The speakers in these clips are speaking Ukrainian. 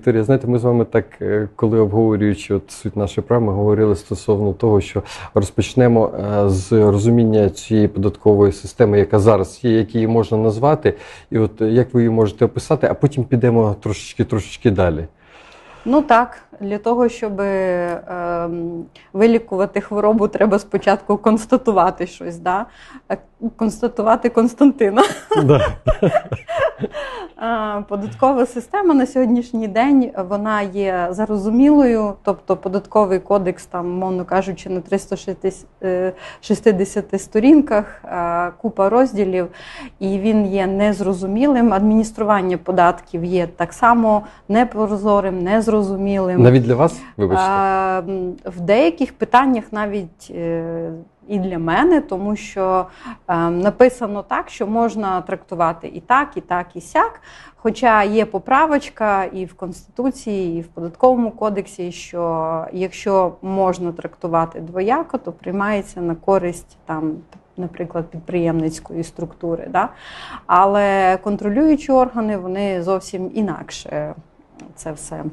Вікторія, знаєте, ми з вами так, е, коли обговорюючи от суть нашої програми, говорили стосовно того, що розпочнемо е, з розуміння цієї податкової системи, яка зараз є, як її можна назвати, і от е, як ви її можете описати, а потім підемо трошечки трошечки далі. Ну так, для того, щоб ем, вилікувати хворобу, треба спочатку констатувати щось, да? Е, констатувати Константина. Да. Податкова система на сьогоднішній день вона є зарозумілою, тобто податковий кодекс, там, мовно кажучи, на 360 е, 60 сторінках, купа розділів, і він є незрозумілим. Адміністрування податків є так само непрозорим, незрозумілим. Навіть для вас, вибачте. В деяких питаннях навіть е, і для мене, тому що е, написано так, що можна трактувати і так, і так, і сяк. Хоча є поправочка і в Конституції, і в податковому кодексі, що якщо можна трактувати двояко, то приймається на користь там. Наприклад, підприємницької структури, да? але контролюючі органи вони зовсім інакше це все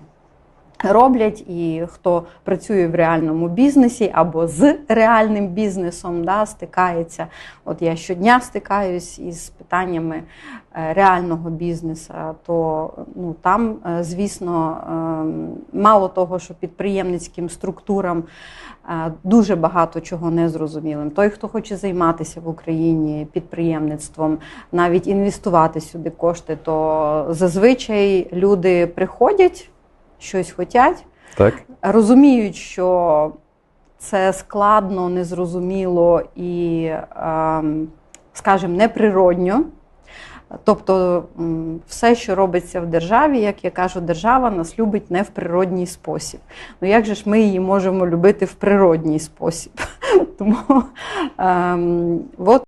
роблять, і хто працює в реальному бізнесі або з реальним бізнесом, да, стикається. От я щодня стикаюсь із питаннями е, реального бізнесу, то ну, там, е, звісно, е, мало того, що підприємницьким структурам е, дуже багато чого не зрозумілим. Той, хто хоче займатися в Україні підприємництвом, навіть інвестувати сюди кошти, то зазвичай люди приходять щось хотять, Так? розуміють, що це складно, незрозуміло і, ем, скажімо, неприродньо. Тобто все, що робиться в державі, як я кажу, держава нас любить не в природній спосіб. Ну як же ж ми її можемо любити в природній спосіб? Тому ем, от